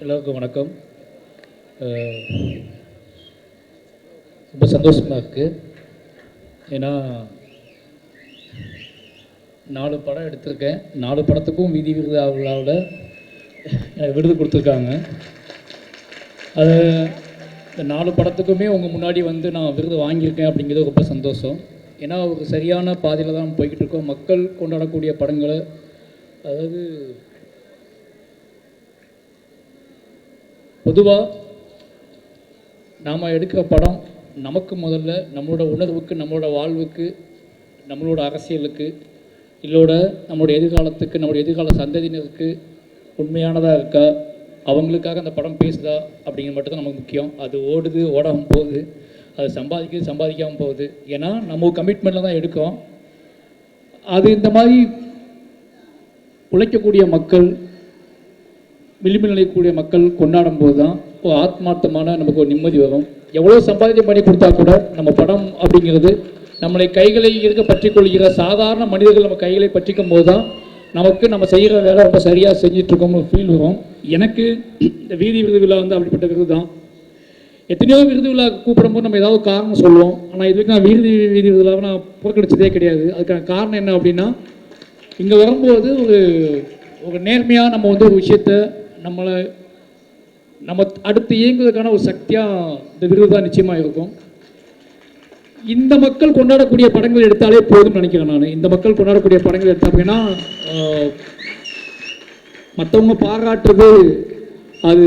எல்லோருக்கும் வணக்கம். ரொம்ப சந்தோஷமாக இருக்குது ஏன்னா நாலு படம் எடுத்திருக்கேன். நாலு படத்துக்கும் வீதி விருது விருது கொடுத்துருக்காங்க. அது இந்த நாலு படத்துக்குமே உங்கள் முன்னாடி வந்து நான் விருது வாங்கியிருக்கேன் அப்படிங்கிறது ரொம்ப சந்தோஷம். ஏன்னா ஒரு சரியான பாதையில் தான் போய்கிட்டு இருக்கோம். மக்கள் கொண்டாடக்கூடிய படங்களை அதாவது பொதுவாக நாம் எடுக்கிற படம் நமக்கு முதல்ல நம்மளோட உணர்வுக்கு நம்மளோட வாழ்வுக்கு நம்மளோட அரசியலுக்கு இல்லோட நம்மளோட எதிர்காலத்துக்கு நம்மளோட எதிர்கால சந்ததியினருக்கு உண்மையானதாக இருக்கா? அவங்களுக்காக அந்த படம் பேசுதா? அப்படிங்கிறது மட்டும்தான் நமக்கு முக்கியம். அது ஓடுது ஓடாமல் போகுது. அது சம்பாதிக்குது சம்பாதிக்காமல் போகுது. ஏன்னா நம்ம கமிட்மெண்ட்டில் தான் எடுக்கிறோம். அது இந்த மாதிரி உழைக்கக்கூடிய மக்கள் விளிம்பு நிலைக்கூடிய மக்கள் கொண்டாடும் போது தான் ஒரு ஆத்மார்த்தமான நமக்கு ஒரு நிம்மதி வரும். எவ்வளோ சம்பாதியம் பண்ணி கொடுத்தா கூட நம்ம படம் அப்படிங்கிறது நம்மளை கைகளை இருக்க பற்றி கொள்கிற சாதாரண மனிதர்கள் நம்ம கைகளை பற்றிக்கும் போது தான் நமக்கு நம்ம செய்கிற வேலை ரொம்ப சரியாக செஞ்சிட்ருக்கோம்னு ஃபீல் வரும். எனக்கு இந்த வீதி விருது விழா வந்து அப்படிப்பட்ட விருது தான் எத்தனையோ விருது விழா கூப்பிடும்போது நம்ம ஏதாவது காரணம் சொல்லுவோம். ஆனால் இது வரைக்கும் நான் வீதி வீதி விழாவை நான் புறக்கணிச்சதே கிடையாது. அதுக்கான காரணம் என்ன அப்படின்னா இங்கே வரும்போது ஒரு ஒரு நேர்மையாக நம்ம வந்து ஒரு விஷயத்த நம்மளை நம்ம அடுத்து இயங்குவதற்கான ஒரு சக்தியாக இந்த விருது தான் நிச்சயமாக இருக்கும். இந்த மக்கள் கொண்டாடக்கூடிய படங்கள் எடுத்தாலே போதும்னு நினைக்கிறேன் நான். இந்த மக்கள் கொண்டாடக்கூடிய படங்கள் எடுத்தா அப்படின்னா மற்றவங்க பாராட்டுறது அது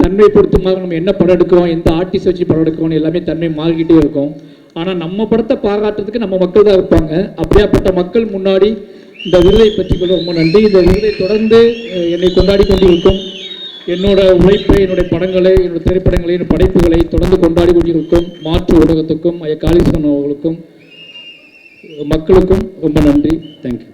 தன்மை மாதிரி நம்ம என்ன படம் எடுக்கிறோம் எந்த ஆர்டிஸ்ட் வச்சு படம் எடுக்கிறோம் எல்லாமே தன்மை மாறிக்கிட்டே இருக்கும். ஆனால் நம்ம படத்தை பாராட்டுறதுக்கு நம்ம மக்கள் தான் இருப்பாங்க. அப்படியாப்பட்ட மக்கள் முன்னாடி இந்த விருதை பற்றிக்கொள்ள ரொம்ப நன்றி. இந்த விருதை தொடர்ந்து என்னை கொண்டாடி கொண்டிருக்கும் என்னோட உழைப்பை என்னுடைய படங்களை என்னோட திரைப்படங்களை என்னோட படைப்புகளை தொடர்ந்து கொண்டாடி கொண்டிருக்கும் மாற்று ஊடகத்துக்கும் ஐயா காளீஸ்வரன் அவர்களுக்கும் மக்களுக்கும் ரொம்ப நன்றி. தேங்க்யூ